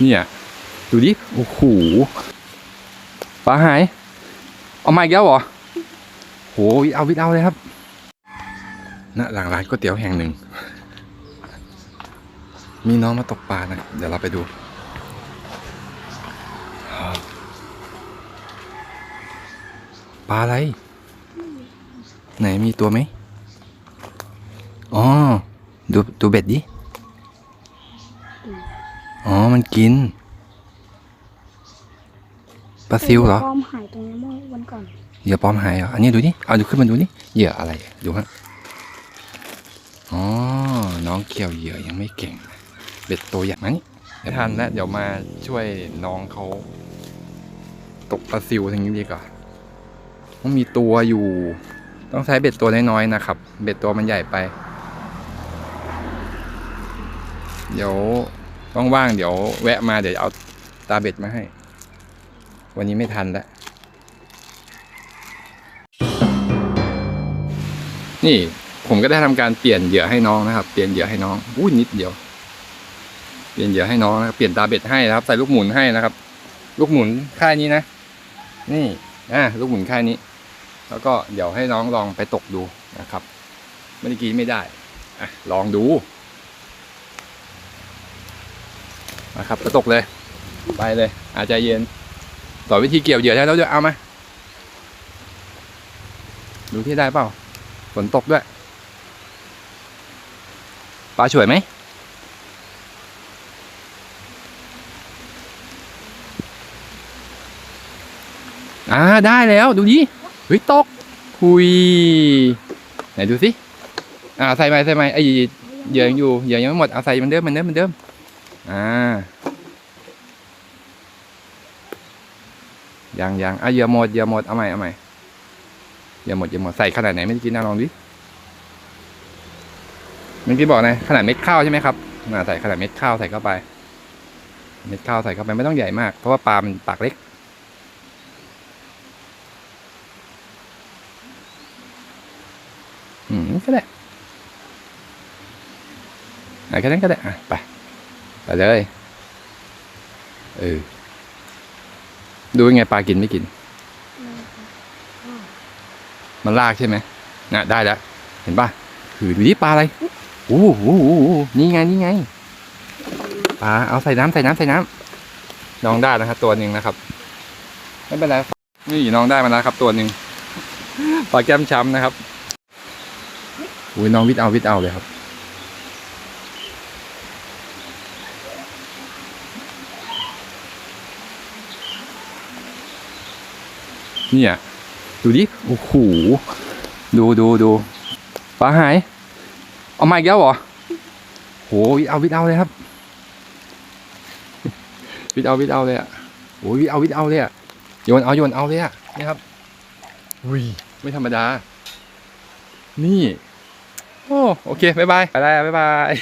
เนี่ยดูดิโอ้โหปลาหาย เอามาอีกแล้วเหรอโหเอาวิทเอาเลยครับณหลังร้านก๋วยเตี๋ยวแห่งหนึ่ง มีน้องมาตกปลานะ เดี๋ยวเราไปดูปลาอะไร ไหนมีตัวไหมอ๋อ ดูดูเบ็ดดิ อ๋อ มันกิน ปลาซิวเหรอ ปลอมหายตรงนี้เมื่อวันก่อน เหยื่อปลอมหายเหรอ อันนี้ดูดิเอาดูขึ้นมาดูนี่เหยื่ออะไร ดูฮะ อ๋อ น้องเกี่ยวเหยื่อยังไม่เก่ง เบ็ดตัวใหญ่ไหมไม่ทันแล้วเดี๋ยวมาช่วยน้องเขาตกปลาซิวทางนี้ดีกว่าต้องมีตัวอยู่ ต้องใช้เบ็ดตัวน้อยๆนะครับ เบ็ดตัวมันใหญ่ไป เดี๋ยว ว่างๆเดี๋ยวแวะมาเดี๋ยวเอาตาเบ็ดมาให้ วันนี้ไม่ทันแล้วนี่ผมก็ได้ทำการเปลี่ยนเหยื่อให้น้องนะครับ เปลี่ยนเหยื่อให้น้องอุ้ยนิดเดียว เปลี่ยนเหยื่อให้น้องนะครับ เปลี่ยนตาเบ็ดให้นะครับ ใส่ลูกหมุนให้นะครับ ลูกหมุนค่ายนี้นะ นี่อ่าลูกหมุนค่ายนี้ แล้วก็เดี๋ยวให้น้องลองไปตกดูนะครับ เมื่อกี้ไม่ได้อะลองดู นะครับไปตกเลย ไปเลย อาจจะเย็นสอวิธีเกี่ยวเหยื่อได้แล้วด้วยเอาไหมดูที่ได้เปล่าฝนตกด้วย ปลาช่วยไหมอ่าได้แล้วดูดิเฮ้ยตกหุย ไหนดูสิอ่าใส่ไหมใส่ไหมไอ้เหยื่อยังอยู่เหยื่อยังไม่หมดเอาใส่เหมันเดิมเหมันเดิมเหมันเดิม อ่ายังยังอะเยื่อหมดเยื่อหมดเอาใหม่เอาใหม่เยื่อหมดเยื่อหมดใส่ขนาดไหนไม่ได้กินนะลองดิเมื่อกี้บอกนะขนาดเม็ดข้าวใช่ไหมครับอ่าใส่ขนาดเม็ดข้าวใส่เข้าไป เม็ดข้าวใส่เข้าไปไม่ต้องใหญ่มาก เพราะว่าปลามันปากเล็ก อืมก็ได้อะแค่นั้นก็ได้อะไป ไปเลยเออดูยังไงปลากินไม่กิน มันลากใช่ไหมน่ะได้แล้ว เห็นป่ะคือดูดิปลาอะไรโอ้โหนี่ไงนี่ไงปลาเอาใส่น้ำใส่น้ำใส่น้ำน้องได้นะครับตัวหนึ่งนะครับ ไม่เป็นไรนี่น้องได้มาแล้วครับ ตัวหนึ่งปลาแก้มช้ำนะครับอุ้ยน้องวิทย์เอาวิทย์เอาเลยครับ เนี่ย ดูดิ โอ้โห ดูดูดูปลาหาย เอามาอีกแล้วเหรอโหวิทย์เอาวิทย์เอาเลยครับ วิทย์เอาวิทย์เอาเลยอะโอ้ยวิทย์เอาวิทย์เอาเลยอะโยนเอาโยนเอาเลยอะนี่ครับอุ้ยไม่ธรรมดา นี่ โอ้โอเค บ๊ายบาย ไปแล้วบ๊ายบาย